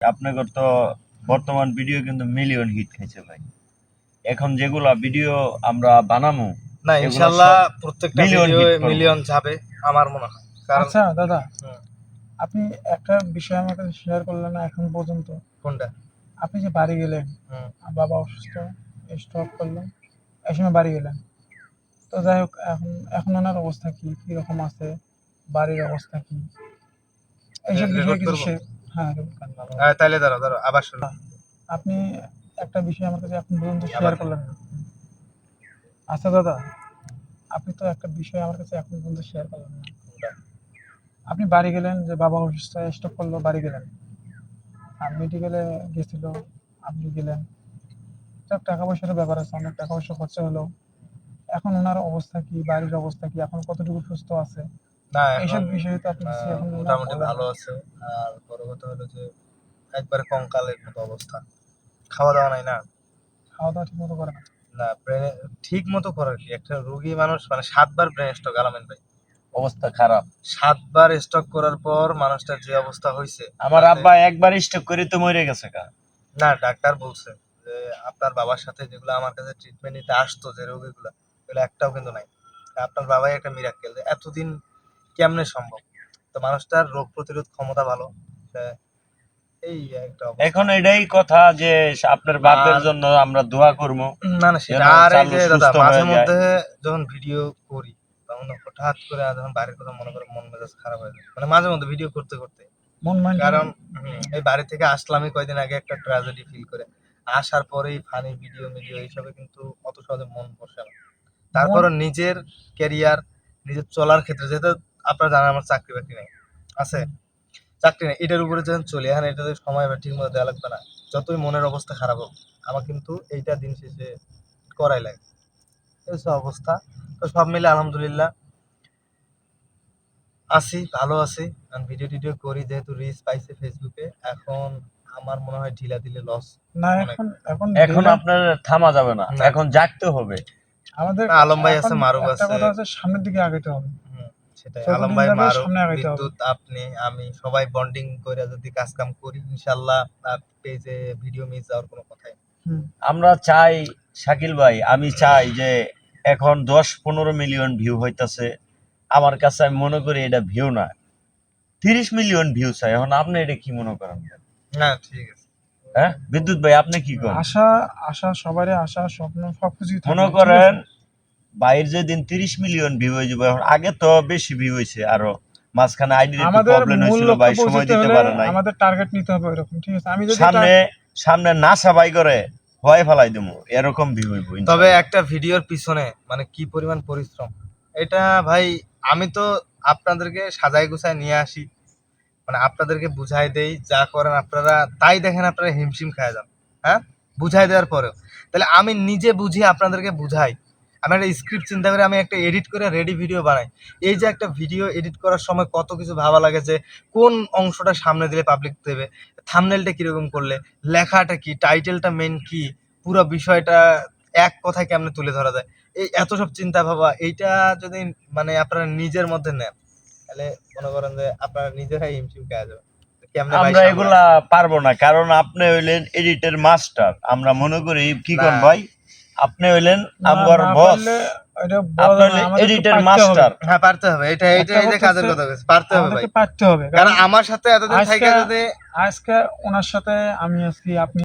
আপনাদের তো বর্তমান ভিডিও কিন্তু মিলিয়ন হিট খাইছে ভাই। এখন যেগুলা ভিডিও আমরা বানামু না এগুলো ইনশাল্লাহ প্রত্যেকটা ভিডিও মিলিয়ন যাবে আমার মনে হয়। আচ্ছা দাদা আপনি একটা বিষয় আমার কাছে শেয়ার করলেন না এখন পর্যন্ত। কোনটা? আপনি যে বাড়ি গেলেন হুম। বাবা অসুস্থ স্টক করলেন এই সময় বাড়ি গেলেন। তো যাই হোক এখন এখন ওনার অবস্থা কি? কি রকম আছে? বাড়ির অবস্থা কি? এইসব বিষয়ে কিছু হ্যাঁ হ্যাঁ তাহলে দাঁড়ো দাঁড়ো আবার শুরু আপনি একটা বিষয় আমার কাছে এখন পর্যন্ত শেয়ার করলেন। না আচ্ছা দাদা আপনি তো একটা বিষয় আমার কাছে এখন পর্যন্ত শেয়ার করলেন না। আপনি বাড়ি গেলেন যে বাবা অসুস্থ স্টক করল বাড়ি গেলেন। আর মেডিকেলে গেছিল আপনি গেলেন। সব টাকা পয়সার ব্যাপার আছে অনেক টাকা পয়সা খরচা হলো। এখন ওনার অবস্থা কি বাড়ির অবস্থা কি এখন কতটুকু সুস্থ আছে? না এইসব বিষয়ে তো আপনি মোটামুটি ভালো আছে। আর বড় কথা হলো যে একবারে কঙ্কালের মতো অবস্থা। খাওয়া দাওয়া নাই না? খাওয়া দাওয়া ঠিক মতো করে না। না ব্রেন ঠিক মতো করার কি? একটা রোগী মানুষ মানে সাতবার ব্রেন স্ট্রোক আলামেন ভাই। অবস্থা খারাপ। সাতবার স্ট্রোক করার পর মানুষটার যে অবস্থা হয়েছে আমার আব্বা একবার স্টক করে তো মরে গেছে কা না ডাক্তার বলছে যে আপনার বাবার সাথে যেগুলো আমার কাছে ট্রিটমেন্ট নিতে আসতো যে রোগীগুলো এগুলো একটাও কিন্তু নাই। আপনার বাবাই একটা মিরাক্কেল এতদিন কেমনে সম্ভব? তো মানুষটার রোগ প্রতিরোধ ক্ষমতা ভালো। এই একটা এখন এটাই কথা যে আপনার বাপের জন্য আমরা দোয়া করব। না না সেটা আর এই যে দাদা মাঝে মধ্যে যখন ভিডিও করি তখন হঠাৎ করে যখন বাড়ির কথা মনে করে মন মেজাজ খারাপ হয়ে যায়। মানে মাঝে মধ্যে ভিডিও করতে করতে। মন কারণ হুম, এই বাড়ি থেকে আসলামই কয়দিন আগে একটা ট্র্যাজেডি ফিল করে। আসার পরেই ফানি ভিডিও মিডিও এইসবে কিন্তু অত সহজে মন বসে না। তারপর নিজের ক্যারিয়ার নিজের চলার ক্ষেত্রে যেহেতু আপনারা জানেন আমার চাকরি বাকরি নেই। আছে? চাকরি নেই। এটার উপরে যখন চলে এখন এটাতে সময় ঠিক মতো দেওয়া লাগবে না। যতই মনের অবস্থা খারাপ হোক আমার কিন্তু এইটা দিন শেষে করাই লাগে। এই অবস্থা। তো সব মিলে আলহামদুলিল্লাহ আছি ভালো আছি। ভিডিও টিডিও করি যেহেতু রিচ পাইছে ফেসবুকে এখন আমার মনে হয় ঢিলা দিলে লস না এখন এখন এখন আপনার থামা যাবে না। এখন জাগতে হবে। আমাদের আলম ভাই আছে, মারুফ আছে। সামনের দিকে আগাইতে হবে। সেটাই। আলম ভাই যাবে মারো সামনে আগাইতে হবে। বিদ্যুৎ আপনি আমি সবাই বন্ডিং করে যদি কাজ কাম করি ইনশাল্লাহ পেজে ভিডিও মিস যাওয়ার কোনো কথাই আমরা চাই শাকিল ভাই আমি চাই যে এখন দশ পনেরো মিলিয়ন ভিউ হইতাছে। আমার কাছে আমি মনে করি এটা ভিউ না। তিরিশ মিলিয়ন ভিউ চাই। এখন আপনি এটা কি মনে করেন? না ঠিক আছে। হ্যাঁ? বিদ্যুৎ ভাই আপনি কি করেন? আশা আশা সবারই আশা স্বপ্ন সবকিছুই থাকে, মনে করেন আছে? বাইরের যেদিন তিরিশ মিলিয়ন ভিউ হয়ে যাবে এখন আগে তো বেশি ভিউ হয়েছে আরও। মাঝখানে আইডির একটু প্রবলেম হয়েছিল ভাই সময় দিতে পারে নাই। আমাদের টার্গেট নিতে হবে এরকম ঠিক আছে? আমি যদি সামনে সামনে না সাবাই করে ভয় ফেলাই দেবো এরকম ভিউ হইব তবে একটা ভিডিওর পিছনে মানে কি পরিমাণ পরিশ্রম? এটা ভাই আমি তো আপনাদেরকে সাজাই গুছায় নিয়ে আসি। মানে আপনাদেরকে বুঝাই দেই যা করেন আপনারা তাই দেখেন আপনারা হিমশিম খায় যান হ্যাঁ? বুঝাই দেওয়ার পরেও। তাহলে আমি নিজে বুঝি আপনাদেরকে বুঝাই আমি একটা স্ক্রিপ্ট চিন্তা করে আমি একটা এডিট করে রেডি ভিডিও বানাই। এই যে একটা ভিডিও এডিট করার সময় কত কিছু ভাবা লাগে যে কোন অংশটা সামনে দিলে পাবলিক দেবে থামনেলটা কীরকম করলে লেখাটা কি টাইটেলটা মেন কি পুরো বিষয়টা এক কথায় কেমনে তুলে ধরা যায়? এই এত সব চিন্তা ভাবা এইটা যদি মানে আপনারা নিজের মধ্যে নেন তাহলে মনে করেন যে আপনারা নিজেরাই হিমশিম খেয়ে যাবে আমরা এগুলা পারব না কারণ আপনি হইলেন এডিটের মাস্টার আমরা মনে করি কি কর না। ভাই? আপনি হইলেন আমার বস। এডিটের। মাস্টার। হ্যাঁ পারতে হবে। এটা এটা এই যে কাজের কথা বলছি পারতে হবে ভাই। পারতে হবে। কারণ আমার সাথে এতদিন আজকে- থেকে আজকে ওনার সাথে আমি আছি আপনি